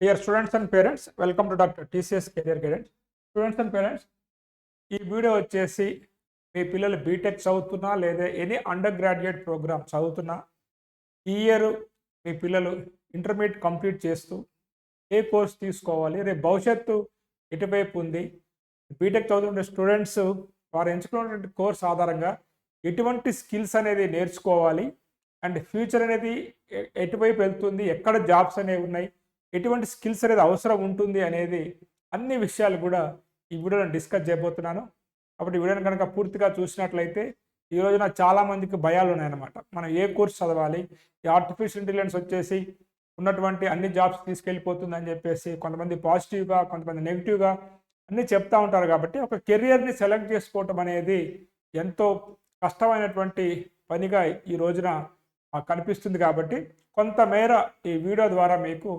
Dear students and parents welcome to doctor TCS career guidance students and parents ఈ video వచ్చేసి మీ పిల్లలు BTech చదువుతున్నా లేదా ఎనీ అండర్ గ్రాడ్యుయేట్ ప్రోగ్రామ్ చదువుతున్నా ఈ ఇయర్ మీ పిల్లలు ఇంటర్మీడియట్ కంప్లీట్ చేస్తూ ఏ కోర్స్ తీసుకోవాలి రేపు భవిష్యత్తు ఎటువైపు ఉంది? బీటెక్ చదువుతుంటే స్టూడెంట్స్ వారు ఎంచుకున్నటువంటి కోర్స్ ఆధారంగా ఎటువంటి స్కిల్స్ అనేది నేర్చుకోవాలి? అండ్ ఫ్యూచర్ అనేది ఎటువైపు వెళ్తుంది? ఎక్కడ జాబ్స్ అనేవి ఉన్నాయి? ఎటువంటి స్కిల్స్ అనేది అవసరం ఉంటుంది అనేది అన్ని విషయాలు కూడా ఈ వీడియోలో డిస్కస్ చేయబోతున్నాను. కాబట్టి ఈ వీడియోని కనుక పూర్తిగా చూసినట్లయితే ఈ రోజున చాలామందికి భయాలు ఉన్నాయన్నమాట. మనం ఏ కోర్స్ చదవాలి? ఈ ఆర్టిఫిషియల్ ఇంటెలిజెన్స్ వచ్చేసి ఉన్నటువంటి అన్ని జాబ్స్ తీసుకెళ్ళిపోతుంది అని చెప్పేసి కొంతమంది పాజిటివ్గా కొంతమంది నెగిటివ్గా అన్నీ చెప్తూ ఉంటారు కాబట్టి ఒక కెరియర్ని సెలెక్ట్ చేసుకోవటం అనేది ఎంతో కష్టమైనటువంటి పనిగా ఈ రోజున కనిపిస్తుంది కాబట్టి కొంతమేర ఈ వీడియో ద్వారా మీకు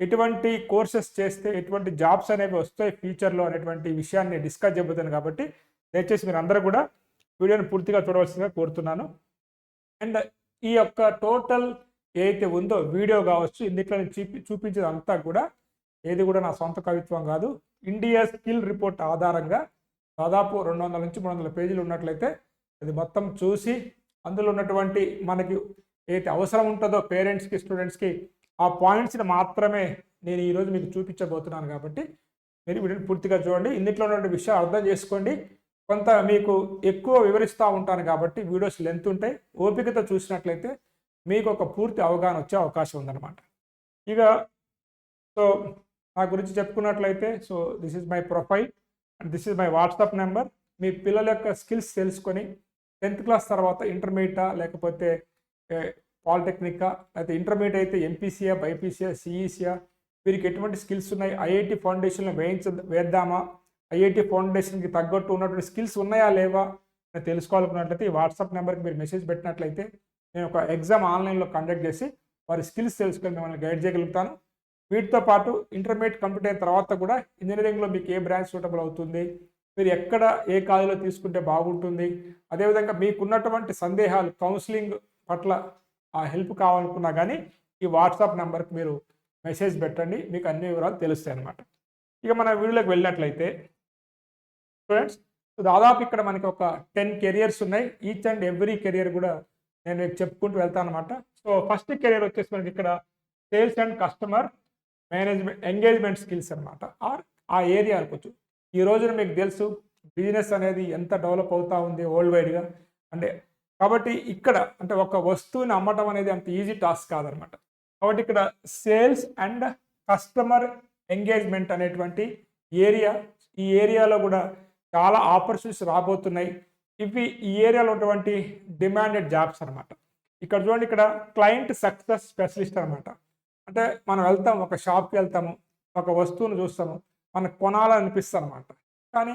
ఎటువంటి కోర్సెస్ చేస్తే ఎటువంటి జాబ్స్ అనేవి వస్తాయి ఫ్యూచర్లో అనేటువంటి విషయాన్ని డిస్కస్ చెబుతాను కాబట్టి దయచేసి మీరు అందరూ కూడా వీడియోని పూర్తిగా చూడవలసిందిగా కోరుతున్నాను. అండ్ ఈ యొక్క టోటల్ ఏదైతే ఉందో వీడియో కావచ్చు ఇందులో నేను చూపి చూపించేది అంతా కూడా ఏది కూడా నా సొంత కవిత్వం కాదు. ఇండియా స్కిల్ రిపోర్ట్ ఆధారంగా దాదాపు రెండు వందల నుంచి మూడు వందల పేజీలు ఉన్నట్లయితే అది మొత్తం చూసి అందులో ఉన్నటువంటి మనకి ఏదైతే అవసరం ఉంటుందో పేరెంట్స్కి స్టూడెంట్స్కి ఆ పాయింట్స్ని మాత్రమే నేను ఈరోజు మీకు చూపించబోతున్నాను కాబట్టి మీరు వీడియోని పూర్తిగా చూడండి. ఇందులో ఉన్నటువంటి విషయాలు అర్థం చేసుకోండి. కొంత మీకు ఎక్కువ వివరిస్తూ ఉంటాను కాబట్టి వీడియోస్ లెంత్ ఉంటాయి. ఓపికతో చూసినట్లయితే మీకు ఒక పూర్తి అవగాహన వచ్చే అవకాశం ఉందన్నమాట. ఇక సో నా గురించి చెప్పుకున్నట్లయితే so this is my profile and this is my WhatsApp number మీ పిల్లల యొక్క స్కిల్స్ తెలుసుకొని టెన్త్ క్లాస్ తర్వాత ఇంటర్మీడియటా లేకపోతే పాలిటెక్నికా లేకపోతే ఇంటర్మీడియట్ అయితే ఎంపీసీయా బైపీసీయా సిఈసీయా వీరికి ఎటువంటి స్కిల్స్ ఉన్నాయి? ఐఐటి ఫౌండేషన్లో వేయించ వేద్దామా? ఐఐటి ఫౌండేషన్కి తగ్గట్టు ఉన్నటువంటి స్కిల్స్ ఉన్నాయా లేవా? అని తెలుసుకోవాలనుకున్నట్లయితే ఈ వాట్సాప్ నెంబర్కి మీరు మెసేజ్ పెట్టినట్లయితే నేను ఒక ఎగ్జామ్ ఆన్లైన్లో కండక్ట్ చేసి వారి స్కిల్స్ తెలుసుకొని మిమ్మల్ని గైడ్ చేయగలుగుతాను. వీటితో పాటు ఇంటర్మీడియట్ కంప్లీట్ అయిన తర్వాత కూడా ఇంజనీరింగ్లో మీకు ఏ బ్రాంచ్ సూటబుల్ అవుతుంది? మీరు ఎక్కడ ఏ కాలేజీలో తీసుకుంటే బాగుంటుంది? అదేవిధంగా మీకున్నటువంటి సందేహాలు కౌన్సిలింగ్ పట్ల ఆ హెల్ప్ కావాలనుకున్నా కానీ ఈ వాట్సాప్ నెంబర్కి మీరు మెసేజ్ పెట్టండి మీకు అన్ని వివరాలు తెలుస్తాయి అనమాట ఇక మన వీడియోలోకి వెళ్ళినట్లయితే స్టూడెంట్స్ దాదాపు ఇక్కడ మనకి ఒక టెన్ కెరియర్స్ ఉన్నాయి. ఈచ్ అండ్ ఎవ్రీ కెరియర్ కూడా నేను మీకు చెప్పుకుంటూ వెళ్తాను అనమాట సో ఫస్ట్ కెరియర్ వచ్చేసి మనకి ఇక్కడ sales and customer management engagement skills అనమాట ఆర్ ఆ ఏరియా అనుకోవచ్చు. ఈ రోజున మీకు తెలుసు బిజినెస్ అనేది ఎంత డెవలప్ అవుతా ఉంది వరల్డ్ వైడ్గా. అంటే కాబట్టి ఇక్కడ అంటే ఒక వస్తువుని అమ్మటం అనేది అంత ఈజీ టాస్క్ కాదనమాట. కాబట్టి ఇక్కడ సేల్స్ అండ్ కస్టమర్ ఎంగేజ్మెంట్ అనేటువంటి ఏరియా ఈ ఏరియాలో కూడా చాలా ఆపర్చునిటీస్ రాబోతున్నాయి. ఇవి ఈ ఏరియాలో ఉన్నటువంటి డిమాండెడ్ జాబ్స్ అనమాట. ఇక్కడ చూడండి ఇక్కడ క్లయింట్ సక్సెస్ స్పెషలిస్ట్ అనమాట. అంటే మనం వెళ్తాం ఒక షాప్కి వెళ్తాము ఒక వస్తువును చూస్తాము మనకు కొనాలనిపిస్తుంది అనమాట కానీ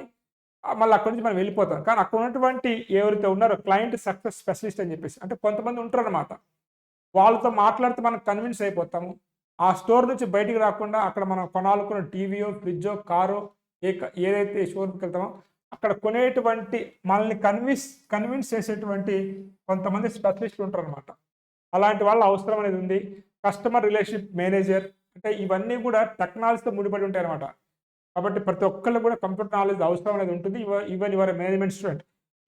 మళ్ళీ అక్కడి నుంచి మనం వెళ్ళిపోతాం. కానీ అక్కడ ఉన్నటువంటి ఎవరైతే ఉన్నారో క్లయింట్ సక్సెస్ స్పెషలిస్ట్ అని చెప్పేసి అంటే కొంతమంది ఉంటారు అనమాట వాళ్ళతో మాట్లాడితే మనం కన్విన్స్ అయిపోతాము. ఆ స్టోర్ నుంచి బయటికి రాకుండా అక్కడ మనం కొనాలనుకున్న టీవీయో ఫ్రిడ్జో కారో ఏ క- ఏదైతే షోరూమ్కి వెళ్తామో అక్కడ కొనేటువంటి మనల్ని కన్విన్స్ కన్విన్స్ చేసేటువంటి కొంతమంది స్పెషలిస్టులు ఉంటారు అనమాట అలాంటి వాళ్ళ అవసరం అనేది ఉంది. కస్టమర్ రిలేషన్షిప్ మేనేజర్ అంటే ఇవన్నీ కూడా టెక్నాలజీతో ముడిపడి ఉంటాయి అనమాట కాబట్టి ప్రతి ఒక్కళ్ళు కూడా కంప్యూటర్ నాలెడ్జ్ అవసరం అనేది ఉంటుంది. ఈవెన్ యువర్ మేనేజ్మెంట్ స్టూడెంట్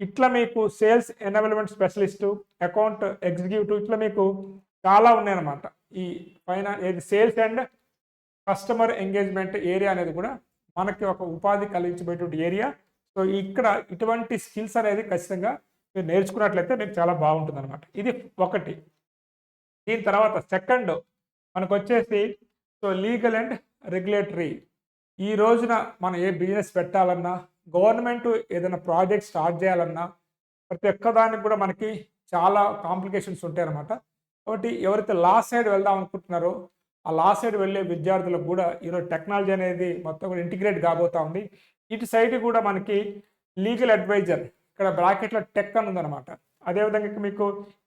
ఇట్లా మీకు sales enablement specialist account executive ఇట్లా మీకు చాలా ఉన్నాయన్నమాట. ఈ పైన ఏది sales and customer engagement area అనేది కూడా మనకి ఒక ఉపాధి కలిగించబోయేటువంటి ఏరియా సో ఇక్కడ ఇటువంటి స్కిల్స్ అనేది ఖచ్చితంగా మీరు నేర్చుకున్నట్లయితే మీకు చాలా బాగుంటుంది అనమాట ఇది ఒకటి. దీని తర్వాత సెకండ్ మనకు వచ్చేసి సో లీగల్ అండ్ రెగ్యులేటరీ ఈ రోజున మనం ఏ బిజినెస్ పెట్టాలన్నా గవర్నమెంట్ ఏదైనా ప్రాజెక్ట్ స్టార్ట్ చేయాలన్నా ప్రతి ఒక్కదానికి కూడా మనకి చాలా కాంప్లికేషన్స్ ఉంటాయన్నమాట కాబట్టి ఎవరైతే లా సైడ్ వెళ్దాం అనుకుంటున్నారో ఆ లా సైడ్ వెళ్ళే విద్యార్థులకు కూడా ఈరోజు టెక్నాలజీ అనేది మొత్తం కూడా ఇంటిగ్రేట్ కాబోతా ఉంది. ఇటు సైడ్ కూడా మనకి లీగల్ అడ్వైజర్ ఇక్కడ బ్రాకెట్లో టెక్ అని ఉందన్నమాట. అదేవిధంగా మీకు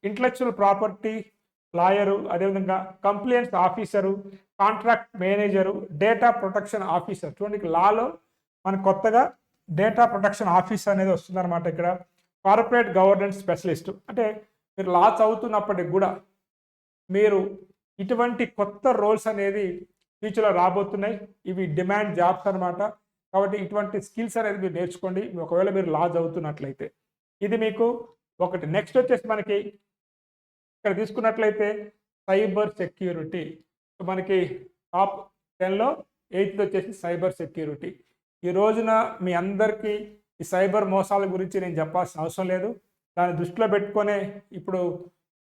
ఇంటలెక్చువల్ ప్రాపర్టీ లాయరు అదేవిధంగా complaints officer contract manager data protection officer. చూడండి లాలో మనకు కొత్తగా డేటా ప్రొటెక్షన్ ఆఫీసర్ అనేది వస్తుందన్నమాట ఇక్కడ. Corporate governance specialist. అంటే మీరు లా చదువుతున్నప్పటికి కూడా మీరు ఇటువంటి కొత్త రోల్స్ అనేది ఫ్యూచర్లో రాబోతున్నాయి. ఇవి డిమాండ్ జాబ్స్ అనమాట కాబట్టి ఇటువంటి స్కిల్స్ అనేది మీరు నేర్చుకోండి. ఒకవేళ మీరు లా చదువుతున్నట్లయితే. ఇది మీకు ఒకటి. నెక్స్ట్ వచ్చేసి మనకి ఇక్కడ తీసుకున్నట్లయితే సైబర్ సెక్యూరిటీ. మనకి టాప్ టెన్లో ఎయిత్ వచ్చేసి సైబర్ సెక్యూరిటీ. ఈ రోజున మీ అందరికీ ఈ సైబర్ మోసాల గురించి నేను చెప్పాల్సిన అవసరం లేదు. దాన్ని దృష్టిలో పెట్టుకొనే ఇప్పుడు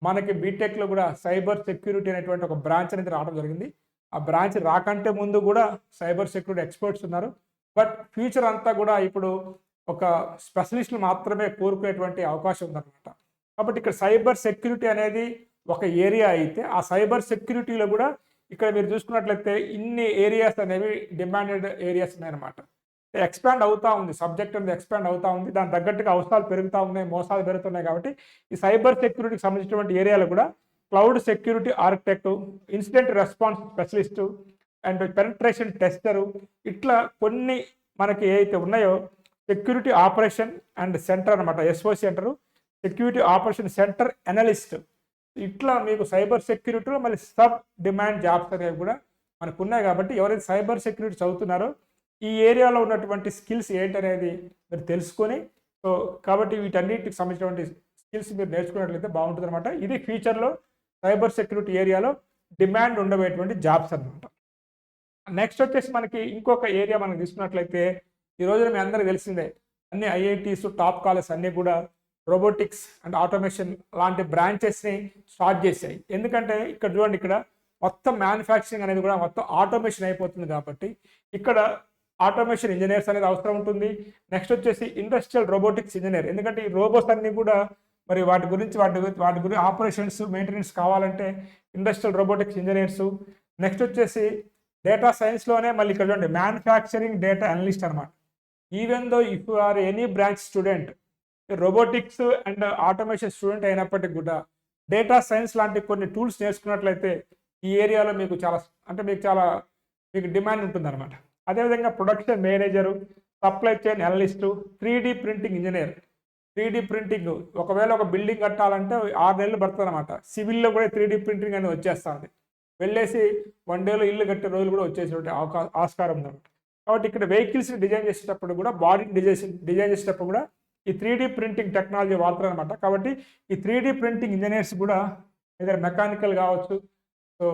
మనకి బీటెక్లో కూడా సైబర్ సెక్యూరిటీ అనేటువంటి ఒక బ్రాంచ్ అనేది రావడం జరిగింది. ఆ బ్రాంచ్ రాకంటే ముందు కూడా సైబర్ సెక్యూరిటీ ఎక్స్పర్ట్స్ ఉన్నారు. బట్ ఫ్యూచర్ అంతా కూడా ఇప్పుడు ఒక స్పెషలిస్టులు మాత్రమే కోరుకునేటువంటి అవకాశం ఉందన్నమాట. కాబట్టి ఇక్కడ సైబర్ సెక్యూరిటీ అనేది ఒక ఏరియా అయితే ఆ సైబర్ సెక్యూరిటీలో కూడా ఇక్కడ మీరు చూసుకున్నట్లయితే ఇన్ని ఏరియాస్ అనేవి డిమాండెడ్ ఏరియాస్ ఉన్నాయన్నమాట. ఎక్స్పాండ్ అవుతా ఉంది సబ్జెక్ట్ అనేది ఎక్స్పాండ్ అవుతా ఉంది దాని తగ్గట్టుగా అవసరాలు పెరుగుతూ ఉన్నాయి మోసాలు పెరుగుతున్నాయి కాబట్టి ఈ సైబర్ సెక్యూరిటీకి సంబంధించినటువంటి ఏరియాలు కూడా cloud security architect incident response specialist and penetration tester ఇట్లా కొన్ని మనకి ఏవైతే ఉన్నాయో సెక్యూరిటీ ఆపరేషన్ అండ్ సెంటర్ అనమాట SO center security operation center analyst ఇట్లా మీకు సైబర్ సెక్యూరిటీలో మళ్ళీ సబ్ డిమాండ్ జాబ్స్ అనేవి కూడా మనకు ఉన్నాయి కాబట్టి ఎవరైతే సైబర్ సెక్యూరిటీ చదువుతున్నారో ఈ ఏరియాలో ఉన్నటువంటి స్కిల్స్ ఏంటనేది మీరు తెలుసుకొని సో కాబట్టి వీటన్నిటికి సంబంధించినటువంటి స్కిల్స్ మీరు నేర్చుకున్నట్లయితే బాగుంటుంది అనమాట ఇది ఫ్యూచర్లో సైబర్ సెక్యూరిటీ ఏరియాలో డిమాండ్ ఉండబోయేటువంటి జాబ్స్ అనమాట నెక్స్ట్ వచ్చేసి మనకి ఇంకొక ఏరియా మనం తీసుకున్నట్లయితే ఈ రోజున మీ అందరికీ తెలిసిందే అన్ని ఐఐటీస్ టాప్ కాలేజ్ అన్నీ కూడా రోబోటిక్స్ అండ్ ఆటోమేషన్ లాంటి బ్రాంచెస్ని స్టార్ట్ చేశాయి. ఎందుకంటే ఇక్కడ చూడండి ఇక్కడ మొత్తం మ్యానుఫ్యాక్చరింగ్ అనేది కూడా మొత్తం ఆటోమేషన్ అయిపోతుంది కాబట్టి ఇక్కడ ఆటోమేషన్ ఇంజనీర్స్ అనేది అవసరం ఉంటుంది. నెక్స్ట్ వచ్చేసి ఇండస్ట్రియల్ రోబోటిక్స్ ఇంజనీర్. ఎందుకంటే ఈ రోబోట్స్ అన్నీ కూడా మరి వాటి గురించి వాటి గురించి- వాటి గురించి ఆపరేషన్స్ మెయింటెనెన్స్ కావాలంటే ఇండస్ట్రియల్ రోబోటిక్స్ ఇంజనీర్స్. నెక్స్ట్ వచ్చేసి డేటా సైన్స్లోనే మళ్ళీ ఇక్కడ చూడండి మ్యానుఫ్యాక్చరింగ్ డేటా అనలిస్ట్ అనమాట even though if you are any branch student robotics and automation student అయినప్పటికీ కూడా డేటా సైన్స్ లాంటి కొన్ని టూల్స్ నేర్చుకున్నట్లయితే ఈ ఏరియాలో మీకు చాలా అంటే మీకు చాలా మీకు డిమాండ్ ఉంటుందన్నమాట. అదేవిధంగా production manager supply chain analyst three D printing engineer. Three printing ఒకవేళ ఒక బిల్డింగ్ కట్టాలంటే ఆరు నెలలు పడుతుందన్నమాట. సివిల్లో కూడా త్రీ డి ప్రింటింగ్ అనేది వచ్చేస్తుంది. వెళ్ళేసి వన్ డేలో ఇల్లు కట్టే రోజులు కూడా వచ్చేసేటువంటి అవకా ఆస్కారం ఉందన్నమాట. కాబట్టి ఇక్కడ వెహికల్స్ని డిజైన్ చేసేటప్పుడు కూడా బాడీని డిజైన్ డిజైన్ చేసేటప్పుడు కూడా ఈ త్రీ డి ప్రింటింగ్ టెక్నాలజీ వాడతారనమాట కాబట్టి ఈ త్రీ ప్రింటింగ్ ఇంజనీర్స్ కూడా ఏదైనా మెకానికల్ కావచ్చు సో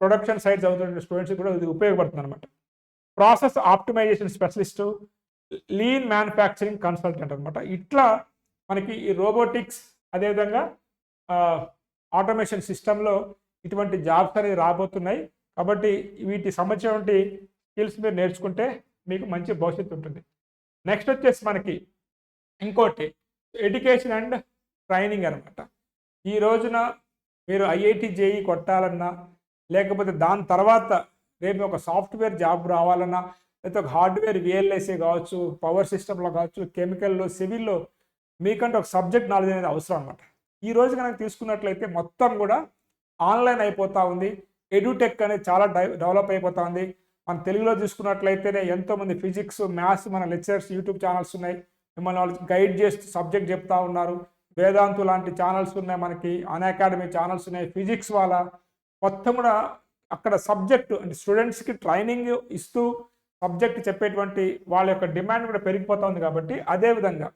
ప్రొడక్షన్ సైడ్ చదువుతున్న స్టూడెంట్స్ కూడా ఇది ఉపయోగపడుతుంది అనమాట process optimization specialist lean manufacturing consultant అనమాట ఇట్లా మనకి ఈ రోబోటిక్స్ అదేవిధంగా ఆటోమేషన్ సిస్టంలో ఇటువంటి జాబ్స్ అనేవి రాబోతున్నాయి. కాబట్టి వీటి సంబంధించినటువంటి స్కిల్స్ మీరు నేర్చుకుంటే మీకు మంచి భవిష్యత్తు ఉంటుంది. నెక్స్ట్ వచ్చేసి మనకి ఇంకోటి ఎడ్యుకేషన్ అండ్ ట్రైనింగ్ అనమాట ఈ రోజున మీరు ఐఐటి జేఈ కొట్టాలన్నా లేకపోతే దాని తర్వాత రేపు ఒక సాఫ్ట్వేర్ జాబ్ రావాలన్నా లేకపోతే ఒక హార్డ్వేర్ విఎల్ఎస్ఏ కావచ్చు పవర్ సిస్టంలో కావచ్చు కెమికల్లో సివిల్లో మీకంటే ఒక సబ్జెక్ట్ నాలెడ్జ్ అనేది అవసరం అనమాట ఈ రోజు కనుక తీసుకున్నట్లయితే మొత్తం కూడా ఆన్లైన్ అయిపోతూ ఉంది. ఎడ్యుటెక్ అనేది చాలా డెవలప్ అయిపోతూ ఉంది. మన తెలుగులో చూసుకున్నట్లయితేనే ఎంతోమంది ఫిజిక్స్ మ్యాథ్స్ మన లెక్చర్స్ యూట్యూబ్ ఛానల్స్ ఉన్నాయి. మిమ్మల్ని వాళ్ళు గైడ్ చేస్తూ సబ్జెక్ట్ చెప్తా ఉన్నారు. వేదాంతు లాంటి ఛానల్స్ ఉన్నాయి మనకి అన్ అకాడమీ ఛానల్స్ ఉన్నాయి ఫిజిక్స్ వాళ్ళ. మొత్తం కూడా అక్కడ సబ్జెక్టు అంటే స్టూడెంట్స్కి ట్రైనింగ్ ఇస్తూ సబ్జెక్ట్ చెప్పేటువంటి వాళ్ళ యొక్క డిమాండ్ కూడా పెరిగిపోతుంది కాబట్టి అదే విధంగా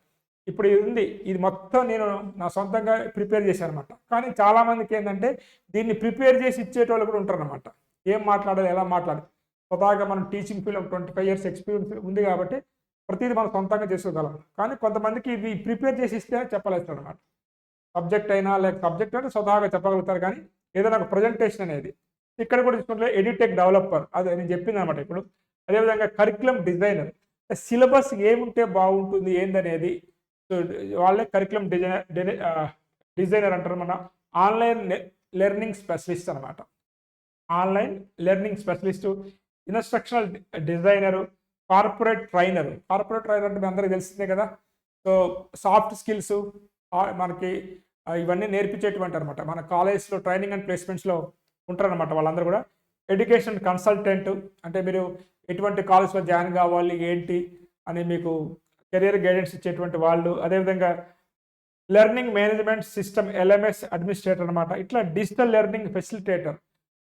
ఇప్పుడు ఇది ఉంది. ఇది మొత్తం నేను నా సొంతంగా ప్రిపేర్ చేశాను అనమాట కానీ చాలామందికి ఏంటంటే దీన్ని ప్రిపేర్ చేసి ఇచ్చేటోళ్ళు కూడా ఉంటారనమాట ఏం మాట్లాడాలి ఎలా మాట్లాడాలి? స్వతహాగా మనం teaching field twenty five years experience ఉంది కాబట్టి ప్రతిదీ మనం సొంతంగా చేసుకోగలం. కానీ కొంతమందికి ఇది ప్రిపేర్ చేసి ఇస్తే చెప్పలేస్తాడు అనమాట సబ్జెక్ట్ అయినా లేక సబ్జెక్ట్ అంటే స్వతహాగా చెప్పగలుగుతారు కానీ ఏదైనా ఒక ప్రజెంటేషన్ అనేది. ఇక్కడ కూడా చూసుకుంటే ఎడిటెక్ డెవలపర్ అది నేను చెప్పింది అనమాట ఇప్పుడు. అదేవిధంగా కరికులం డిజైనర్ సిలబస్ ఏముంటే బాగుంటుంది ఏందనేది. వాళ్ళే కరికులం డిజైనర్ డిజైనర్ అంటారు మన ఆన్లైన్ లెర్నింగ్ స్పెషలిస్ట్ అనమాట online learning specialist instructional designer corporate trainer. Corporate trainer అంటే మీ అందరికీ తెలిసిందే కదా? సో సాఫ్ట్ స్కిల్స్ మనకి ఇవన్నీ నేర్పించేటువంటి అనమాట మన కాలేజ్లో ట్రైనింగ్ అండ్ ప్లేస్మెంట్స్లో ఉంటారనమాట వాళ్ళందరూ కూడా. ఎడ్యుకేషన్ కన్సల్టెంట్ అంటే మీరు ఎటువంటి కాలేజ్లో జాయిన్ కావాలి ఏంటి అని మీకు కెరియర్ గైడెన్స్ ఇచ్చేటువంటి వాళ్ళు అదేవిధంగా learning management system LMS administrator అనమాట ఇట్లా డిజిటల్ లెర్నింగ్ ఫెసిలిటేటర్.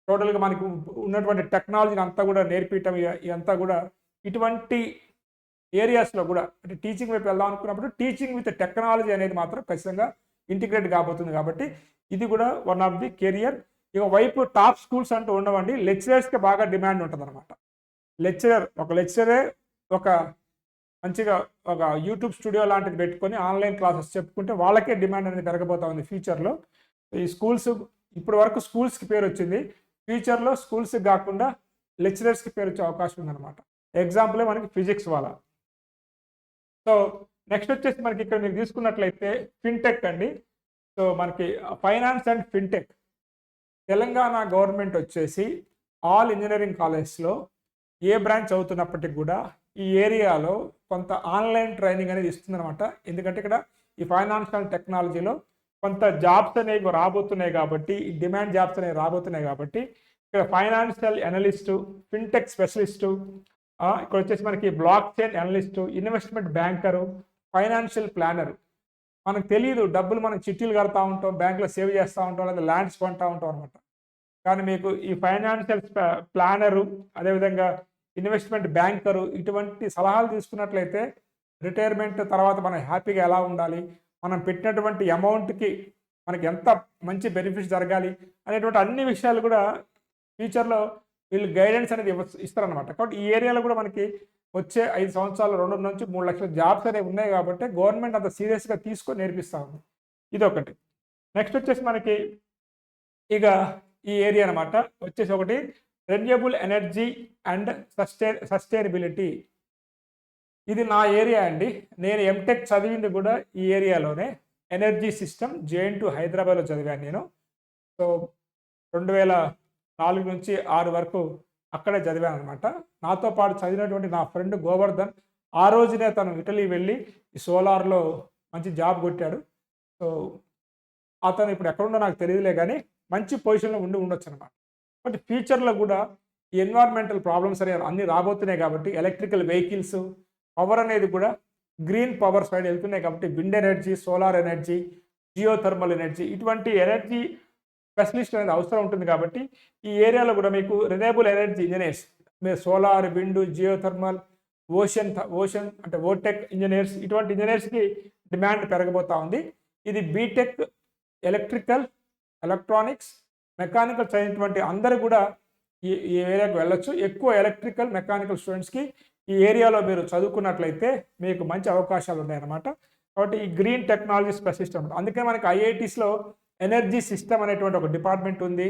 టోటల్గా మనకు ఉన్నటువంటి టెక్నాలజీని అంతా కూడా నేర్పించడం ఇదంతా కూడా ఇటువంటి ఏరియాస్లో కూడా అంటే టీచింగ్ వైపు వెళ్దాం అనుకున్నప్పుడు టీచింగ్ విత్ టెక్నాలజీ అనేది మాత్రం ఖచ్చితంగా ఇంటిగ్రేట్ కాబోతుంది కాబట్టి ఇది కూడా వన్ ఆఫ్ ది కెరియర్ ఇక వైపు టాప్ స్కూల్స్ అంటూ ఉండవండి లెక్చరర్స్కి బాగా డిమాండ్ ఉంటుంది అనమాట లెక్చరర్ ఒక లెక్చరే ఒక మంచిగా ఒక యూట్యూబ్ స్టూడియో లాంటిది పెట్టుకొని ఆన్లైన్ క్లాసెస్ చెప్పుకుంటే వాళ్ళకే డిమాండ్ అనేది పెరగబోతా ఉంది ఫ్యూచర్లో ఈ స్కూల్స్ ఇప్పటి వరకు స్కూల్స్కి పేరు వచ్చింది ఫ్యూచర్లో స్కూల్స్కి కాకుండా లెక్చరర్స్కి పేరు వచ్చే అవకాశం ఉందన్నమాట. ఎగ్జాంపులే మనకి ఫిజిక్స్ వాళ్ళ. సో నెక్స్ట్ వచ్చేసి మనకి ఇక్కడ మీరు తీసుకున్నట్లయితే ఫిన్టెక్ అండి. సో మనకి finance and fintech. Telangana government వచ్చేసి ఆల్ ఇంజనీరింగ్ కాలేజ్లో ఏ బ్రాంచ్ అవుతున్నప్పటికి కూడా ఈ ఏరియాలో కొంత ఆన్లైన్ ట్రైనింగ్ అనేది ఇస్తుందన్నమాట. ఎందుకంటే ఇక్కడ ఈ ఫైనాన్షియల్ టెక్నాలజీలో కొంత జాబ్స్ అనేవి రాబోతున్నాయి కాబట్టి డిమాండ్ జాబ్స్ అనేవి రాబోతున్నాయి కాబట్టి ఇక్కడ ఫైనాన్షియల్ అనలిస్టు ఫిన్టెక్ స్పెషలిస్టు ఇక్కడ వచ్చేసి మనకి blockchain analyst investment banker financial planner మనకు తెలియదు డబ్బులు మనం చిట్టీలు కడతా ఉంటాం బ్యాంకులో సేవ్ చేస్తూ ఉంటాం లేదా ల్యాండ్స్ కొంటా ఉంటాం అనమాట కానీ మీకు ఈ ఫైనాన్షియల్ ప్లానరు అదేవిధంగా ఇన్వెస్ట్మెంట్ బ్యాంకరు ఇటువంటి సలహాలు తీసుకున్నట్లయితే రిటైర్మెంట్ తర్వాత మనం హ్యాపీగా ఎలా ఉండాలి మనం పెట్టినటువంటి అమౌంట్కి మనకి ఎంత మంచి బెనిఫిట్స్ జరగాలి అనేటువంటి అన్ని విషయాలు కూడా ఫ్యూచర్లో వీళ్ళు గైడెన్స్ అనేది ఇస్తారు ఇస్తారనమాట కాబట్టి ఈ ఏరియాలో కూడా మనకి వచ్చే ఐదు సంవత్సరాలు రెండు నుంచి మూడు లక్షల జాబ్స్ అనేవి ఉన్నాయి కాబట్టి గవర్నమెంట్ అంత సీరియస్గా తీసుకొని నేర్పిస్తూ ఉంది. ఇది ఒకటి నెక్స్ట్ వచ్చేసి మనకి ఇక ఈ ఏరియా అనమాట వచ్చేసి ఒకటి renewable energy and sustain sustainability ఇది నా ఏరియా అండి. నేను ఎంటెక్ చదివింది కూడా ఈ ఏరియాలోనే ఎనర్జీ సిస్టమ్ జేఎన్ టు హైదరాబాద్లో చదివాను నేను. సో రెండు వేల నాలుగు నుంచి ఆరు వరకు అక్కడే చదివాను అనమాట నాతో పాటు చదివినటువంటి నా ఫ్రెండ్ గోవర్ధన్ ఆ రోజునే తను ఇటలీ వెళ్ళి ఈ సోలార్లో మంచి జాబ్ కొట్టాడు. సో అతను ఇప్పుడు ఎక్కడుండో నాకు తెలియదులే కానీ మంచి పొజిషన్లో ఉండి ఉండొచ్చు అనమాట బట్ ఫ్యూచర్లో కూడా ఈ ఎన్వైర్న్మెంటల్ ప్రాబ్లమ్స్ అనేవి అన్నీ రాబోతున్నాయి కాబట్టి ఎలక్ట్రికల్ వెహికల్స్ పవర్ అనేది కూడా గ్రీన్ పవర్ సైడ్ వెళ్తున్నాయి కాబట్టి wind energy solar energy geothermal energy ఇటువంటి ఎనర్జీ స్పెషలిస్ట్ అనేది అవసరం ఉంటుంది కాబట్టి ఈ ఏరియాలో కూడా మీకు రినయబుల్ ఎనర్జీ ఇంజనీర్స్ మీరు solar wind geothermal ocean ocean అంటే ఓటెక్ ఇంజనీర్స్ ఇటువంటి ఇంజనీర్స్కి డిమాండ్ పెరగబోతా ఉంది. ఇది బీటెక్ ఎలక్ట్రికల్ ఎలక్ట్రానిక్స్ మెకానికల్ చదివినటువంటి అందరూ కూడా ఈ ఈ ఏరియాకు వెళ్ళొచ్చు. ఎక్కువ ఎలక్ట్రికల్ మెకానికల్ స్టూడెంట్స్కి ఈ ఏరియాలో మీరు చదువుకున్నట్లయితే మీకు మంచి అవకాశాలు ఉన్నాయన్నమాట. కాబట్టి ఈ గ్రీన్ టెక్నాలజీ స్పెషలిస్ట్ అనమాట అందుకే మనకి ఐఐటీస్లో ఎనర్జీ సిస్టమ్ అనేటువంటి ఒక డిపార్ట్మెంట్ ఉంది.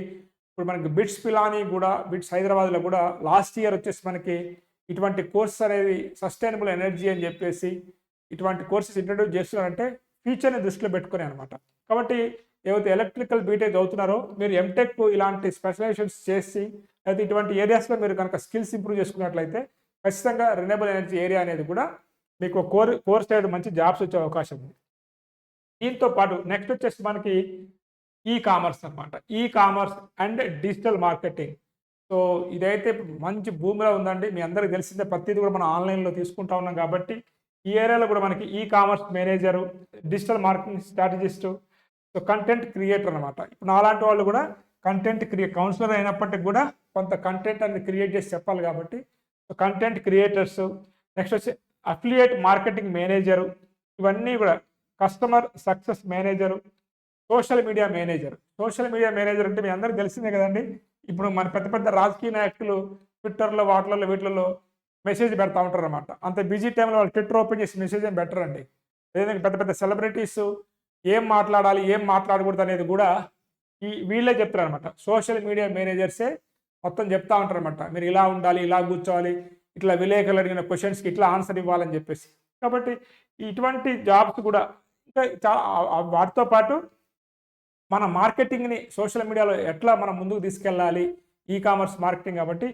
ఇప్పుడు మనకి బిట్స్ పిలాని కూడా బిట్స్ హైదరాబాద్లో కూడా లాస్ట్ ఇయర్ వచ్చేసి మనకి ఇటువంటి కోర్స్ అనేది సస్టైనబుల్ ఎనర్జీ అని చెప్పేసి ఇటువంటి కోర్సెస్ ఇంట్రడ్యూస్ చేస్తున్నారంటే ఫ్యూచర్ని దృష్టిలో పెట్టుకుని అనమాట కాబట్టి ఏవైతే ఎలక్ట్రికల్ బీటెక్ అవుతున్నారో మీరు ఎంటెక్ ఇలాంటి స్పెషలైజేషన్స్ చేసి అయితే ఇటువంటి ఏరియాస్లో మీరు కనుక స్కిల్స్ ఇంప్రూవ్ చేసుకున్నట్లయితే ఖచ్చితంగా రెన్యూబుల్ ఎనర్జీ ఏరియా అనేది కూడా మీకు కోర్ కోర్స్ చేయడం మంచి జాబ్స్ వచ్చే అవకాశం ఉంది. దీంతో పాటు నెక్స్ట్ వచ్చేసి మనకి ఈ కామర్స్ అనమాట e commerce and digital marketing so ఇదైతే మంచి భూమిలో ఉందండి. మీ అందరికీ తెలిసిందే ప్రతిదీ కూడా మనం ఆన్లైన్లో తీసుకుంటా ఉన్నాం కాబట్టి ఈ ఏరియాలో కూడా మనకి e commerce manager digital marketing strategist so content creator అనమాట ఇప్పుడు నాలాంటి వాళ్ళు కూడా కంటెంట్ క్రియే కౌన్సిలర్ అయినప్పటికీ కూడా కొంత కంటెంట్ అనేది క్రియేట్ చేసి చెప్పాలి కాబట్టి సో కంటెంట్ క్రియేటర్స్ నెక్స్ట్ వచ్చి అఫిలియేట్ మార్కెటింగ్ మేనేజరు ఇవన్నీ కూడా customer success manager social media manager. Social media manager అంటే మీ అందరికీ తెలిసిందే కదండి. ఇప్పుడు మన పెద్ద పెద్ద రాజకీయ నాయకులు ట్విట్టర్లో వాటిలలో వీటిలలో మెసేజ్ పెడతా ఉంటారు అనమాట అంత బిజీ టైంలో వాళ్ళు ట్విట్టర్ ఓపెన్ చేసి మెసేజ్ అని బెటర్ అండి లేదంటే పెద్ద పెద్ద సెలబ్రిటీస్ ఏం మాట్లాడాలి ఏం మాట్లాడకూడదు అనేది కూడా ఈ వీళ్ళే చెప్తారు అనమాట సోషల్ మీడియా మేనేజర్సే మొత్తం చెప్తా ఉంటారు అనమాట మీరు ఇలా ఉండాలి ఇలా కూర్చోవాలి ఇట్లా విలేకరులు అడిగిన క్వశ్చన్స్కి ఇట్లా ఆన్సర్ ఇవ్వాలని చెప్పేసి. కాబట్టి ఇటువంటి జాబ్స్ కూడా ఇంకా చాలా వాటితో పాటు మన మార్కెటింగ్ని సోషల్ మీడియాలో ఎట్లా మనం ముందుకు తీసుకెళ్ళాలి? ఈ కామర్స్ మార్కెటింగ్ కాబట్టి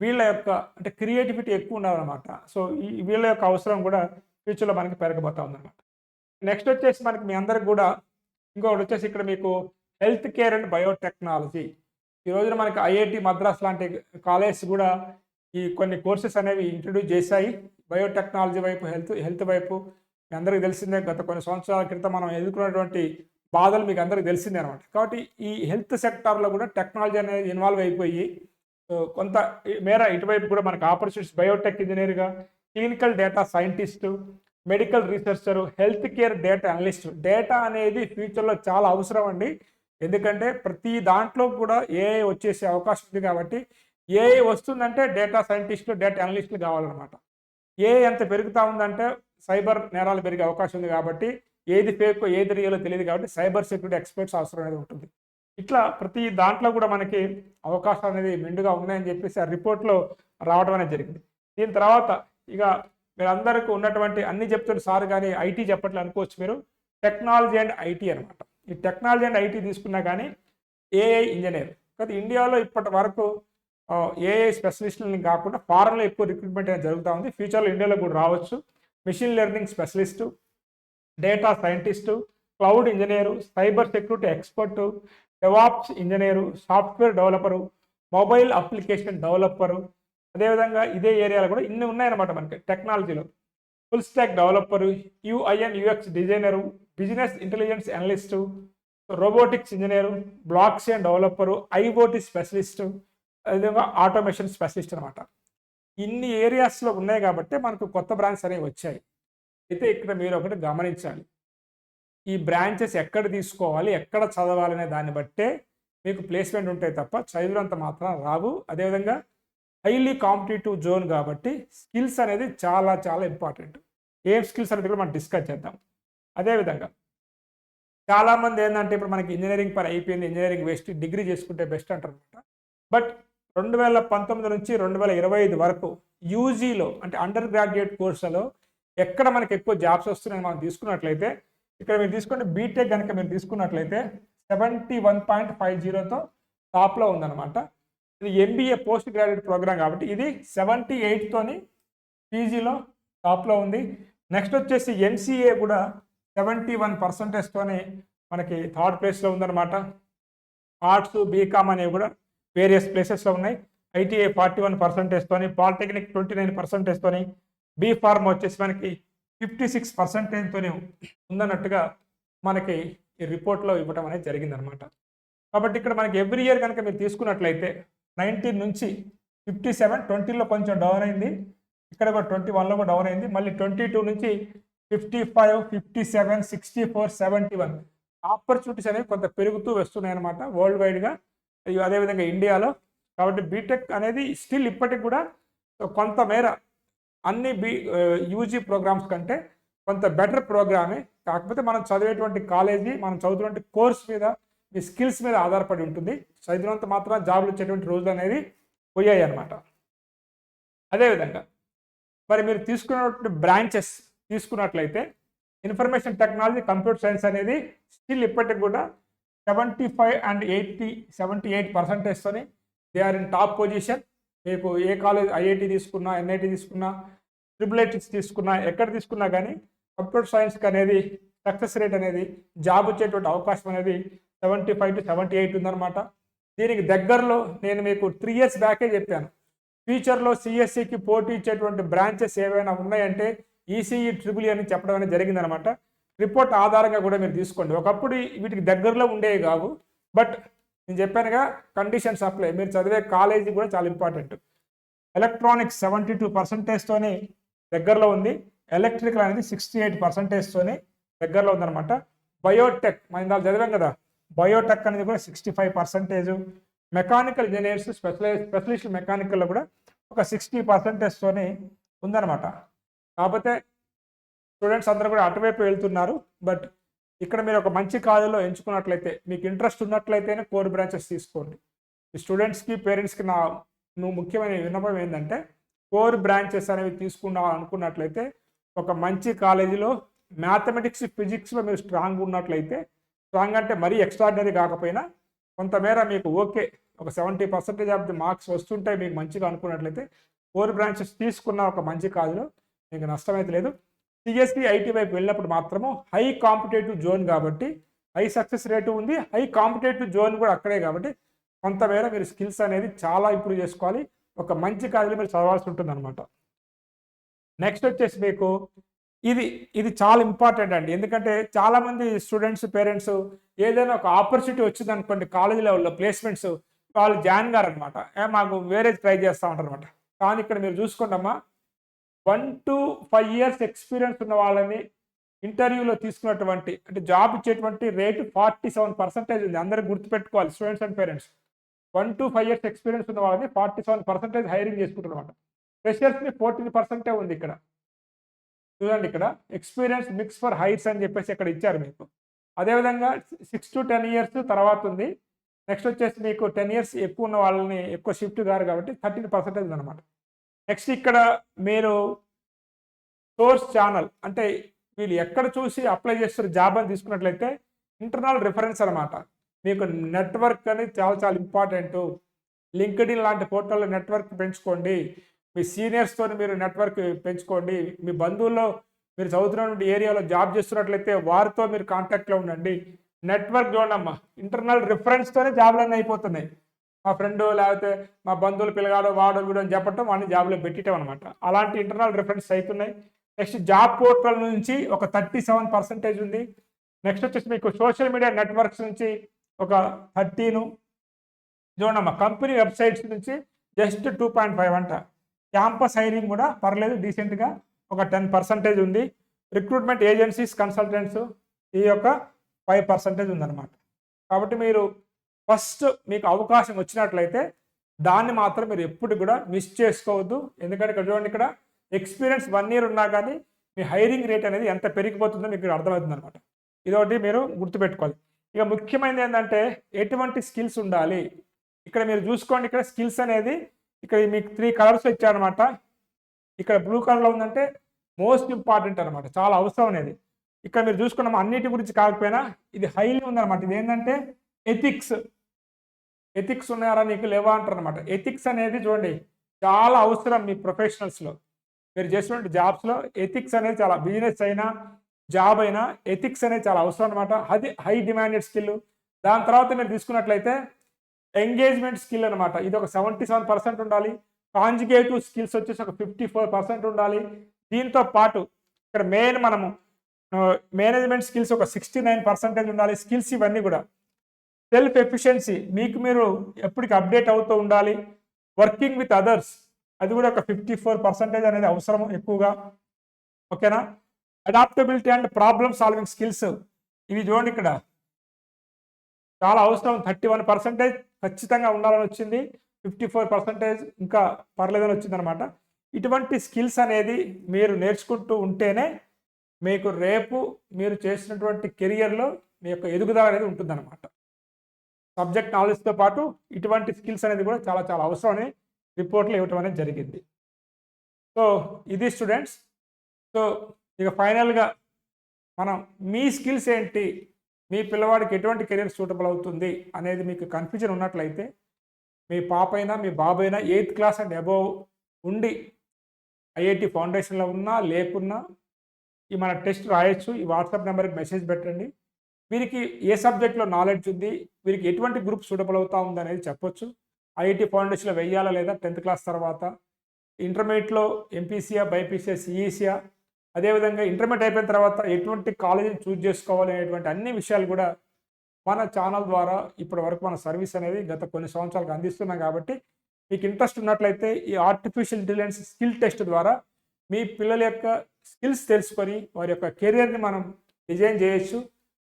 వీళ్ళ యొక్క అంటే క్రియేటివిటీ ఎక్కువ ఉండాలన్నమాట. సో ఈ వీళ్ళ యొక్క అవసరం కూడా ఫ్యూచర్లో మనకి పెరగబోతా ఉందన్నమాట. నెక్స్ట్ వచ్చేసి మనకి మీ అందరికి కూడా ఇంకొకటి వచ్చేసి ఇక్కడ మీకు హెల్త్ కేర్ అండ్ బయోటెక్నాలజీ. ఈ రోజున మనకి ఐఐటి మద్రాస్ లాంటి కాలేజ్ కూడా ఈ కొన్ని కోర్సెస్ అనేవి ఇంట్రడ్యూస్ చేశాయి. బయోటెక్నాలజీ వైపు హెల్త్ హెల్త్ వైపు. మీ అందరికీ తెలిసిందే గత కొన్ని సంవత్సరాల క్రితం మనం ఎదుర్కొన్నటువంటి బాధలు మీకు అందరికీ తెలిసిందే అనమాట కాబట్టి ఈ హెల్త్ సెక్టార్లో కూడా టెక్నాలజీ అనేది ఇన్వాల్వ్ అయిపోయి కొంత మేర ఇటువైపు కూడా మనకు ఆపర్చునిటీస్ బయోటెక్ ఇంజనీర్గా clinical data scientist medical researcher healthcare data analyst. Data అనేది ఫ్యూచర్లో చాలా అవసరం అండి. ఎందుకంటే ప్రతి దాంట్లో కూడా ఏఐ వచ్చేసే అవకాశం ఉంది కాబట్టి ఏఐ వస్తుందంటే డేటా సైంటిస్టులు డేటా అనలిస్టులు కావాలన్నమాట. ఏఐ ఎంత పెరుగుతూ ఉందంటే సైబర్ నేరాలు పెరిగే అవకాశం ఉంది కాబట్టి ఏది ఫేక్ ఏది రియలో తెలియదు కాబట్టి సైబర్ సెక్యూరిటీ ఎక్స్పర్ట్స్ అవసరం అనేది ఉంటుంది. ఇట్లా ప్రతి దాంట్లో కూడా మనకి అవకాశాలు అనేది మెండుగా ఉన్నాయని చెప్పేసి ఆ రిపోర్ట్లో రావడం అనేది జరిగింది. దీని తర్వాత ఇక మీరందరికీ ఉన్నటువంటి అన్ని చెప్తున్న సార్ కానీ ఐటీ చెప్పట్లు అనుకోవచ్చు మీరు. టెక్నాలజీ అండ్ ఐటీ అనమాట ఈ టెక్నాలజీ అండ్ ఐటీ తీసుకున్నా కానీ ఏఐ ఇంజనీర్. కాదు ఇండియాలో ఇప్పటి వరకు ఏఐ స్పెషలిస్టులని కాకుండా ఫారెన్లో ఎక్కువ రిక్రూట్మెంట్ అనేది జరుగుతూ ఉంది. ఫ్యూచర్లో ఇండియాలో కూడా రావచ్చు. Machine learning specialist data scientist cloud engineer cyber security expert devops engineer software developer mobile application developer. అదేవిధంగా ఇదే ఏరియాలో కూడా ఇన్ని ఉన్నాయన్నమాట మనకి టెక్నాలజీలో. Full stack developer UI and UX designer business intelligence analyst robotics engineer blockchain developer IoT specialist అదేవిధంగా automation specialist అనమాట ఇన్ని ఏరియాస్లో ఉన్నాయి కాబట్టి మనకు కొత్త బ్రాంచ్ అనేవి వచ్చాయి. అయితే ఇక్కడ మీరు ఒకటి గమనించాలి. ఈ బ్రాంచెస్ ఎక్కడ తీసుకోవాలి ఎక్కడ చదవాలనే దాన్ని బట్టే మీకు ప్లేస్మెంట్ ఉంటాయి తప్ప చదివినంత మాత్రం రావు. అదేవిధంగా హైలీ కాంపిటేటివ్ జోన్ కాబట్టి స్కిల్స్ అనేది చాలా చాలా ఇంపార్టెంట్. ఏం స్కిల్స్ అనేది కూడా మనం డిస్కస్ చేద్దాం. అదేవిధంగా చాలామంది ఏంటంటే ఇప్పుడు మనకి ఇంజనీరింగ్ పని అయిపోయింది ఇంజనీరింగ్ వేస్ట్ డిగ్రీ చేసుకుంటే బెస్ట్ అంటారు అనమాట. బట్ రెండు వేల పంతొమ్మిది నుంచి రెండు వేల ఇరవై ఐదు వరకు యూజీలో అంటే అండర్ గ్రాడ్యుయేట్ కోర్సులలో ఎక్కడ మనకి ఎక్కువ జాబ్స్ వస్తున్నాయని మనం తీసుకున్నట్లయితే ఇక్కడ మీరు తీసుకుంటే బీటెక్ కనుక మీరు తీసుకున్నట్లయితే సెవెంటీ వన్ పాయింట్ ఫైవ్ జీరోతో టాప్లో ఉందన్నమాట. ఇది ఎంబీఏ పోస్ట్ గ్రాడ్యుయేట్ ప్రోగ్రామ్ కాబట్టి ఇది సెవెంటీ ఎయిట్తోని పీజీలో టాప్లో ఉంది. నెక్స్ట్ వచ్చేసి ఎంసీఏ కూడా సెవెంటీ వన్ పర్సంటేజ్తోని మనకి థర్డ్ ప్లేస్లో ఉందన్నమాట. ఆర్ట్స్ బీకామ్ అనేవి కూడా వేరియస్ ప్లేసెస్లో ఉన్నాయి. ఐటీఐ ఫార్టీ వన్ పర్సంటేజ్తోని పాలిటెక్నిక్ ట్వంటీ నైన్ పర్సంటేజ్తోని బీ ఫార్మ్ వచ్చేసి మనకి ఫిఫ్టీ సిక్స్ పర్సెంటేజ్తోనే ఉందన్నట్టుగా మనకి ఈ రిపోర్ట్లో ఇవ్వడం అనేది జరిగిందనమాట కాబట్టి ఇక్కడ మనకి ఎవ్రీ ఇయర్ కనుక మీరు తీసుకున్నట్లయితే నైన్టీన్ నుంచి ఫిఫ్టీ సెవెన్ ట్వంటీలో కొంచెం డౌన్ అయింది. ఇక్కడ కూడా ట్వంటీ వన్లో కూడా డౌన్ అయింది. మళ్ళీ ట్వంటీ టూ నుంచి fifty five fifty seven sixty four seventy one opportunities అనేవి కొంత పెరుగుతూ వస్తున్నాయి అనమాట వరల్డ్ వైడ్గా అదేవిధంగా ఇండియాలో. కాబట్టి బీటెక్ అనేది స్టిల్ ఇప్పటికి కూడా కొంతమేర అన్ని బీ యూజీ ప్రోగ్రామ్స్ కంటే కొంత బెటర్ ప్రోగ్రామే. కాకపోతే మనం చదివేటువంటి కాలేజీ మనం చదువుతున్నటువంటి కోర్స్ మీద మీ స్కిల్స్ మీద ఆధారపడి ఉంటుంది. చదివినంత మాత్రం జాబ్లు ఇచ్చేటువంటి రోజులు అనేది పోయాయి అనమాట అదేవిధంగా మరి మీరు తీసుకున్నటువంటి బ్రాంచెస్ తీసుకున్నట్లయితే ఇన్ఫర్మేషన్ టెక్నాలజీ కంప్యూటర్ సైన్స్ అనేది స్టిల్ ఇప్పటికి కూడా seventy five and eighty seventy eight పర్సెంటేజ్తోని they are in top position. మీకు ఏ కాలేజ్ ఐఐటి తీసుకున్నా ఎన్ఐటి తీసుకున్నా ట్రిపుల్ ఐటీస్ తీసుకున్నా ఎక్కడ తీసుకున్నా కానీ కంప్యూటర్ సైన్స్కి అనేది సక్సెస్ రేట్ అనేది జాబ్ వచ్చేటువంటి అవకాశం అనేది seventy five to seventy eight ఉందన్నమాట. దీనికి దగ్గరలో నేను మీకు త్రీ ఇయర్స్ బ్యాకే చెప్పాను. ఫ్యూచర్లో సిఎస్సికి పోటీ ఇచ్చేటువంటి బ్రాంచెస్ ఏవైనా ఉన్నాయంటే ఈసీఈ ట్రిపుల్ అని చెప్పడం అనేది జరిగిందనమాట రిపోర్ట్ ఆధారంగా కూడా మీరు తీసుకోండి. ఒకప్పుడు వీటికి దగ్గరలో ఉండేవి కావు. బట్ నేను చెప్పానుగా కండిషన్స్ అప్లై మీరు చదివే కాలేజీ కూడా చాలా ఇంపార్టెంట్ ఎలక్ట్రానిక్స్ సెవెంటీ టూ పర్సంటేజ్తోనే దగ్గరలో ఉంది. ఎలక్ట్రికల్ అనేది సిక్స్టీ ఎయిట్ పర్సంటేజ్తోనే దగ్గరలో ఉందన్నమాట. బయోటెక్ మనం ఇందాక చదివాం కదా. బయోటెక్ అనేది కూడా sixty five percentage mechanical engineers specialise specialist మెకానికల్లో కూడా ఒక సిక్స్టీ పర్సంటేజ్తోనే ఉందన్నమాట. కాకపోతే స్టూడెంట్స్ అందరూ కూడా అటువైపు వెళ్తున్నారు. బట్ ఇక్కడ మీరు ఒక మంచి కాలేజీలో ఎంచుకున్నట్లయితే మీకు ఇంట్రెస్ట్ ఉన్నట్లయితేనే కోర్ బ్రాంచెస్ తీసుకోండి. స్టూడెంట్స్కి పేరెంట్స్కి నా నువ్వు ముఖ్యమైన విన్నపం ఏంటంటే కోర్ బ్రాంచెస్ అనేవి తీసుకున్నావు అనుకున్నట్లయితే ఒక మంచి కాలేజీలో మ్యాథమెటిక్స్ ఫిజిక్స్లో మీరు స్ట్రాంగ్ ఉన్నట్లయితే స్ట్రాంగ్ అంటే మరీ ఎక్స్ట్రాడినరీ కాకపోయినా కొంతమేర మీకు ఓకే ఒక seventy percentage of the marks వస్తుంటే మీకు మంచిగా అనుకున్నట్లయితే కోర్ బ్రాంచెస్ తీసుకున్న ఒక మంచి కాలేజీలో మీకు నష్టమైతే లేదు. సిఎస్సి ఐటీ వైపు వెళ్ళినప్పుడు మాత్రము హై కాంపిటేటివ్ జోన్ కాబట్టి హై సక్సెస్ రేటు ఉంది హై కాంపిటేటివ్ జోన్ కూడా అక్కడే కాబట్టి కొంతమేర మీరు స్కిల్స్ అనేది చాలా ఇంప్రూవ్ చేసుకోవాలి ఒక మంచి కాలేజీలో మీరు చదవాల్సి ఉంటుంది అనమాట నెక్స్ట్ వచ్చేసి మీకు ఇది ఇది చాలా ఇంపార్టెంట్ అండి. ఎందుకంటే చాలామంది స్టూడెంట్స్ పేరెంట్స్ ఏదైనా ఒక ఆపర్చునిటీ వచ్చింది అనుకోండి కాలేజ్ లెవెల్లో ప్లేస్మెంట్స్ వాళ్ళు జాయిన్ గారనమాట మాకు వేరే ట్రై చేస్తూ ఉంటారు అనమాట కానీ ఇక్కడ మీరు చూసుకోండమ్మా one two five years experience ఉన్న వాళ్ళని ఇంటర్వ్యూలో తీసుకున్నటువంటి అంటే జాబ్ ఇచ్చేటువంటి రేటు ఫార్టీ సెవెన్ పర్సెంటేజ్ ఉంది. అందరూ గుర్తుపెట్టుకోవాలి students and parents. One two five years experience ఉన్న వాళ్ళని ఫార్టీ సెవెన్ పర్సెంటేజ్ హైరింగ్ చేసుకుంటారు అనమాట ఫ్రెషర్స్ని ఫోర్టీన్ పర్సెంటే ఉంది ఇక్కడ. చూడండి ఇక్కడ ఎక్స్పీరియన్స్ మిక్స్ ఫర్ హైర్స్ అని చెప్పేసి ఇక్కడ ఇచ్చారు మీకు. అదేవిధంగా సిక్స్ టు టెన్ ఇయర్స్ తర్వాత ఉంది. నెక్స్ట్ వచ్చేసి మీకు టెన్ ఇయర్స్ ఎక్కువ ఉన్న వాళ్ళని ఎక్కువ షిఫ్ట్ గారు కాబట్టి థర్టీన్ పర్సెంటేజ్ అనమాట నెక్స్ట్ ఇక్కడ మీరు సోర్స్ ఛానల్ అంటే వీళ్ళు ఎక్కడ చూసి అప్లై చేస్తారు జాబ్ అని తీసుకున్నట్లయితే ఇంటర్నల్ రిఫరెన్స్ అనమాట మీకు నెట్వర్క్ అనేది చాలా చాలా ఇంపార్టెంట్ లింక్డ్ ఇన్ లాంటి పోర్టల్లో నెట్వర్క్ పెంచుకోండి. మీ సీనియర్స్తో మీరు నెట్వర్క్ పెంచుకోండి. మీ బంధువుల్లో మీరు చదువుతున్నటువంటి ఏరియాలో జాబ్ చేస్తున్నట్లయితే వారితో మీరు కాంటాక్ట్లో ఉండండి. నెట్వర్క్ చూడమ్మా ఇంటర్నల్ రిఫరెన్స్తోనే జాబ్లన్నీ అయిపోతున్నాయి. మా ఫ్రెండ్ లేకపోతే మా బంధువులు పిల్లగాడు వాడు వీడు అని చెప్పటం వాడిని జాబ్లో పెట్టడం అనమాట అలాంటి ఇంటర్నల్ రిఫరెన్స్ అవుతున్నాయి నెక్స్ట్ జాబ్ పోర్టల్ నుంచి ఒక థర్టీ సెవెన్ పర్సెంటేజ్ ఉంది. నెక్స్ట్ వచ్చేసి మీకు సోషల్ మీడియా నెట్వర్క్స్ నుంచి ఒక థర్టీను చూడమ్మా కంపెనీ వెబ్సైట్స్ నుంచి జస్ట్ టూ పాయింట్ ఫైవ్ అంట. క్యాంపస్ హైరింగ్ కూడా పర్లేదు డీసెంట్గా ఒక టెన్ పర్సెంటేజ్ ఉంది. రిక్రూట్మెంట్ ఏజెన్సీస్ కన్సల్టెంట్స్ ఈ యొక్క ఫైవ్ పర్సెంటేజ్ ఉందన్నమాట. కాబట్టి మీరు ఫస్ట్ మీకు అవకాశం వచ్చినట్లయితే దాన్ని మాత్రం మీరు ఎప్పుడు కూడా మిస్ చేసుకోవద్దు. ఎందుకంటే ఇక్కడ చూడండి ఇక్కడ ఎక్స్పీరియన్స్ వన్ ఇయర్ ఉన్నా కానీ మీ హైరింగ్ రేట్ అనేది ఎంత పెరిగిపోతుందో మీకు ఇక్కడ అర్థమవుతుంది అనమాట ఇదొకటి మీరు గుర్తుపెట్టుకోవాలి. ఇక ముఖ్యమైనది ఏంటంటే ఎటువంటి స్కిల్స్ ఉండాలి? ఇక్కడ మీరు చూసుకోండి ఇక్కడ స్కిల్స్ అనేది ఇక్కడ మీకు త్రీ కలర్స్ ఇచ్చారనమాట ఇక్కడ బ్లూ కలర్లో ఉందంటే మోస్ట్ ఇంపార్టెంట్ అనమాట చాలా అవసరం అనేది. ఇక్కడ మీరు చూసుకున్నాం అన్నిటి గురించి కాకపోయినా ఇది హైలీ ఉందన్నమాట. ఇది ఏంటంటే ఎథిక్స్ ఎథిక్స్ ఉన్నారా నీకు? లేవా అంటారు అనమాట ఎథిక్స్ అనేది చూడండి చాలా అవసరం మీ ప్రొఫెషనల్స్లో మీరు చేసినటువంటి జాబ్స్లో ఎథిక్స్ అనేది చాలా బిజినెస్ అయినా జాబ్ అయినా ఎథిక్స్ అనేది చాలా అవసరం అనమాట అది హై డిమాండెడ్ స్కిల్ దాని తర్వాత మీరు తీసుకున్నట్లయితే ఎంగేజ్మెంట్ స్కిల్ అనమాట ఇది ఒక సెవెంటీ సెవెన్ పర్సెంట్ ఉండాలి. కాంజిగేటివ్ స్కిల్స్ వచ్చేసి ఒక ఫిఫ్టీ ఫోర్ పర్సెంట్ ఉండాలి. దీంతో పాటు ఇక్కడ మెయిన్ మనము మేనేజ్మెంట్ స్కిల్స్ ఒక సిక్స్టీ నైన్ పర్సెంటేజ్ ఉండాలి. స్కిల్స్ ఇవన్నీ కూడా. సెల్ఫ్ ఎఫిషియన్సీ మీకు మీరు ఎప్పటికి అప్డేట్ అవుతూ ఉండాలి. వర్కింగ్ విత్ అదర్స్ అది కూడా ఒక ఫిఫ్టీ ఫోర్ పర్సెంటేజ్ అనేది అవసరం ఎక్కువగా. ఓకేనా adaptability and problem solving skills ఇవి చూడండి ఇక్కడ. చాలా అవసరం థర్టీ వన్ పర్సెంటేజ్ ఖచ్చితంగా ఉండాలని వచ్చింది. ఫిఫ్టీ ఫోర్ పర్సెంటేజ్ ఇంకా పర్లేదని వచ్చిందనమాట. ఇటువంటి స్కిల్స్ అనేది మీరు నేర్చుకుంటూ ఉంటేనే మీకు రేపు మీరు చేసినటువంటి కెరియర్లో మీ యొక్క ఎదుగుదల అనేది ఉంటుందన్నమాట సబ్జెక్ట్ నాలెడ్జ్తో పాటు ఇటువంటి స్కిల్స్ అనేది కూడా చాలా చాలా అవసరం అని రిపోర్ట్లు ఇవ్వటం అనేది జరిగింది. సో ఇది స్టూడెంట్స్. సో ఇక ఫైనల్గా మనం మీ స్కిల్స్ ఏంటి? మీ పిల్లవాడికి ఎటువంటి కెరీర్ సూటబుల్ అవుతుంది? అనేది మీకు కన్ఫ్యూజన్ ఉన్నట్లయితే మీ పాప అయినా మీ బాబు అయినా ఎయిత్ క్లాస్ అండ్ అబోవ్ ఉండి ఐఐటి ఫౌండేషన్లో ఉన్నా లేకున్నా ఈ మన టెస్ట్ రాయొచ్చు. ఈ వాట్సాప్ నెంబర్కి మెసేజ్ పెట్టండి. వీరికి ఏ సబ్జెక్ట్లో నాలెడ్జ్ ఉంది వీరికి ఎటువంటి గ్రూప్ సూటబుల్ అవుతా ఉంది అనేది చెప్పొచ్చు. ఐఐటి ఫౌండేషన్లో వెయ్యాలా లేదా టెన్త్ క్లాస్ తర్వాత? ఇంటర్మీడియట్లో ఎంపీసీయా బైపీసీయా సిఈసీయా అదేవిధంగా ఇంటర్మీడియట్ అయిపోయిన తర్వాత ఎటువంటి కాలేజీని చూజ్ చేసుకోవాలి అనేటువంటి అన్ని విషయాలు కూడా మన ఛానల్ ద్వారా ఇప్పటి వరకు మన సర్వీస్ అనేది గత కొన్ని సంవత్సరాలకు అందిస్తున్నాం కాబట్టి మీకు ఇంట్రెస్ట్ ఉన్నట్లయితే ఈ ఆర్టిఫిషియల్ ఇంటెలిజెన్స్ స్కిల్ టెస్ట్ ద్వారా మీ పిల్లల యొక్క స్కిల్స్ తెలుసుకొని వారి యొక్క కెరియర్ని మనం డిజైన్ చేయొచ్చు.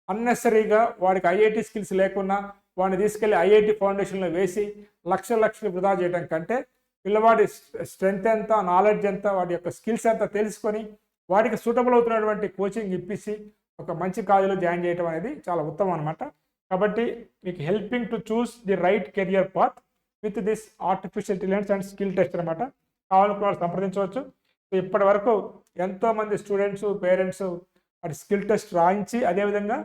అన్నెసరీగా వాడికి ఐఐటి స్కిల్స్ లేకున్నా వాడిని తీసుకెళ్ళి ఐఐటి ఫౌండేషన్లో వేసి లక్ష లక్షలు వృధా చేయడం కంటే పిల్లవాడి స్ట్రెంగ్త్ ఎంత నాలెడ్జ్ ఎంత వాడి యొక్క స్కిల్స్ ఎంత తెలుసుకొని వాడికి సూటబుల్ అవుతున్నటువంటి కోచింగ్ ఇప్పించి ఒక మంచి కాలేజీలో జాయిన్ చేయడం అనేది చాలా ఉత్తమం అనమాట కాబట్టి మీకు helping to choose the right career path with this artificial intelligence and skill test అనమాట కావాలనుకున్న వాళ్ళు సంప్రదించవచ్చు. సో ఇప్పటి వరకు ఎంతోమంది స్టూడెంట్స్ పేరెంట్స్ వాటి స్కిల్ టెస్ట్ రాయించి అదేవిధంగా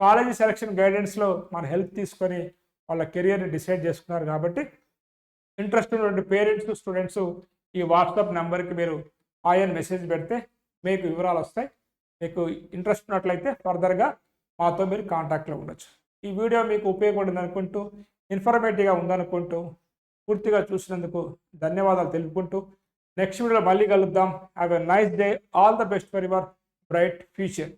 కాలేజీ సెలక్షన్ గైడెన్స్లో మన హెల్ప్ తీసుకొని వాళ్ళ కెరియర్ని డిసైడ్ చేసుకున్నారు కాబట్టి ఇంట్రెస్ట్ ఉన్నటువంటి పేరెంట్స్ స్టూడెంట్స్ ఈ వాట్సాప్ నెంబర్కి మీరు ఆయన మెసేజ్ పెడితే మీకు వివరాలు వస్తాయి. మీకు ఇంట్రెస్ట్ ఉన్నట్లయితే ఫర్దర్గా మాతో మీరు కాంటాక్ట్లో ఉండొచ్చు. ఈ వీడియో మీకు ఉపయోగపడింది అనుకుంటూ ఇన్ఫర్మేటివ్గా ఉందనుకుంటూ పూర్తిగా చూసినందుకు ధన్యవాదాలు తెలుపుకుంటూ నెక్స్ట్ వీడియోలో మళ్ళీ కలుద్దాం. Have a nice day all the best for your bright future